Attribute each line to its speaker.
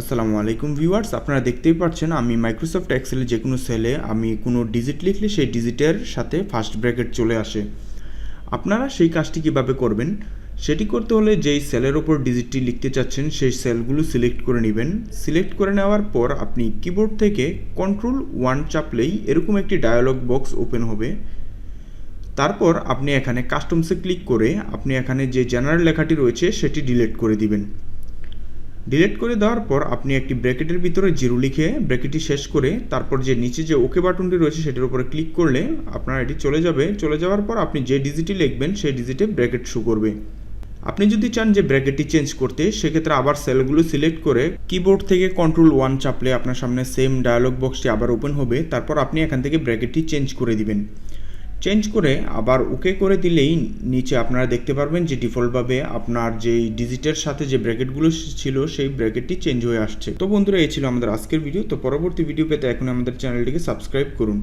Speaker 1: আসসালামু আলাইকুম ভিউয়ার্স, আপনারা দেখতেই পাচ্ছেন আমি মাইক্রোসফট এক্সেলে যে কোনো সেলে আমি কোনো ডিজিট লিখলে সেই ডিজিটের সাথে ফার্স্ট ব্র্যাকেট চলে আসে। আপনারা সেই কাজটি কীভাবে করবেন? সেটি করতে হলে যেই সেলের ওপর ডিজিটটি লিখতে চাচ্ছেন, সেই সেলগুলো সিলেক্ট করে নেবেন। সিলেক্ট করে নেওয়ার পর আপনি কিবোর্ড থেকে কন্ট্রোল ওয়ান চাপলেই এরকম একটি ডায়ালগ বক্স ওপেন হবে। তারপর আপনি এখানে কাস্টমসে ক্লিক করে আপনি এখানে যে জেনারেল লেখাটি রয়েছে, সেটি ডিলিট করে দিবেন। ডিলিট করে দেওয়ার পর আপনি একটি ব্র্যাকেটের ভিতরে জিরো লিখে ব্র্যাকেটটি শেষ করে তারপর যে নিচে যে ওকে বাটনটি রয়েছে সেটার উপরে ক্লিক করলে আপনার এটি চলে যাবে। চলে যাওয়ার পর আপনি যে ডিজিটটি লিখবেন সেই ডিজিটে ব্র্যাকেট শো করবে। আপনি যদি চান যে ব্র্যাকেটটি চেঞ্জ করতে, সেক্ষেত্রে আবার সেলগুলো সিলেক্ট করে কিবোর্ড থেকে কন্ট্রোল ওয়ান চাপলে আপনার সামনে সেম ডায়ালগ বক্সটি আবার ওপেন হবে। তারপর আপনি এখান থেকে ব্র্যাকেটটি চেঞ্জ করে দিবেন। চেঞ্জ করে আবার ওকে করে দিলেই নিচে আপনারা দেখতে পারবেন যে ডিফল্টভাবে আপনার যেই ডিজিটের সাথে যে ব্র্যাকেটগুলো ছিল সেই ব্র্যাকেটটি চেঞ্জ হয়ে আসছে। তো বন্ধুরা, এই ছিল আমাদের আজকের ভিডিও তো পরবর্তী ভিডিও পেতে এখন আমাদের চ্যানেলটিকে সাবস্ক্রাইব করুন।